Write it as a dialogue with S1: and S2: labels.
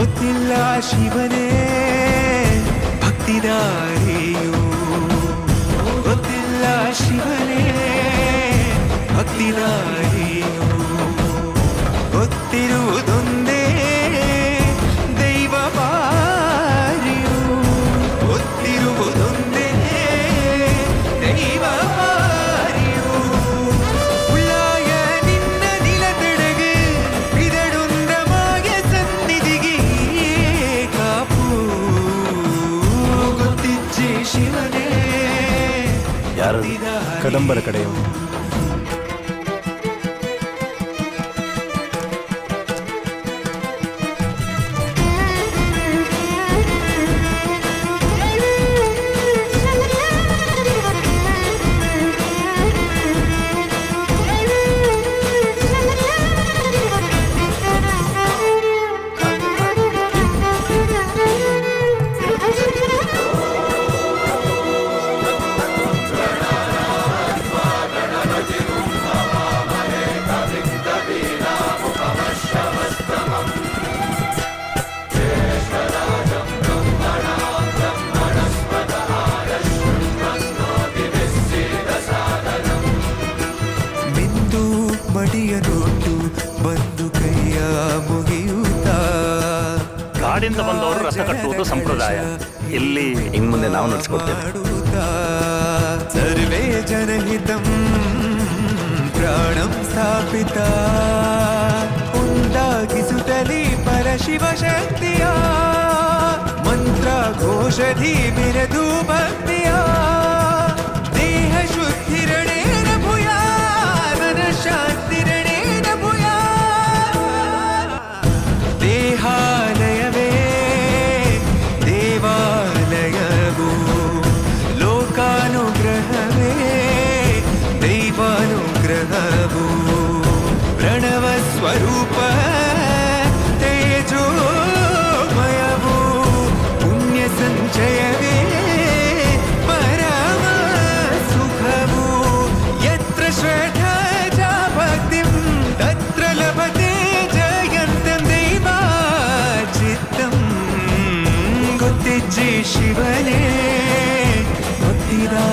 S1: ഒത്തില്ല ശിവനെ ഭക്തിതാരേയോ ഒത്തില്ല ശിവനെ ഭക്തിതാരേയോ
S2: ഒത്തിരുതോ
S3: கடம்பர கடையம்
S1: ಮಿಂದು ಮಡಿಯ ನೋಟು ಬಂದು ಕೈಯ ಮುಗಿಯುತ್ತ?
S2: ಕಾಡಿಂದ ಬಂದವರು ರಥ ಕಟ್ಟುವುದು ಸಂಪ್ರದಾಯ. ಇಲ್ಲಿ
S3: ಇನ್ ಮುಂದೆ ನಾವು ನಡೆಸ್ಕೊಡ್ತೇವೆ.
S1: ಸರ್ವೇ ಜನಹಿತಂ ಪ್ರಾಣಂ ಸ್ಥಾಪಿತ? ಉಂಟಾಗಿಸುತ್ತಲಿ ಪರಶಿವ ಶಕ್ತಿಯ ಮಂತ್ರ ಘೋಷಧಿ ಬಿರದು ಭಕ್ತಿಯ? स्वरूप तेजोमयवो पुण्यसञ्चयवे परमसुखवो यत्र श्रेष्ठा च भक्तिं तत्र लभते जयन्तं देवा चित्तं गुत्तिज्जि शिवने भक्तिदा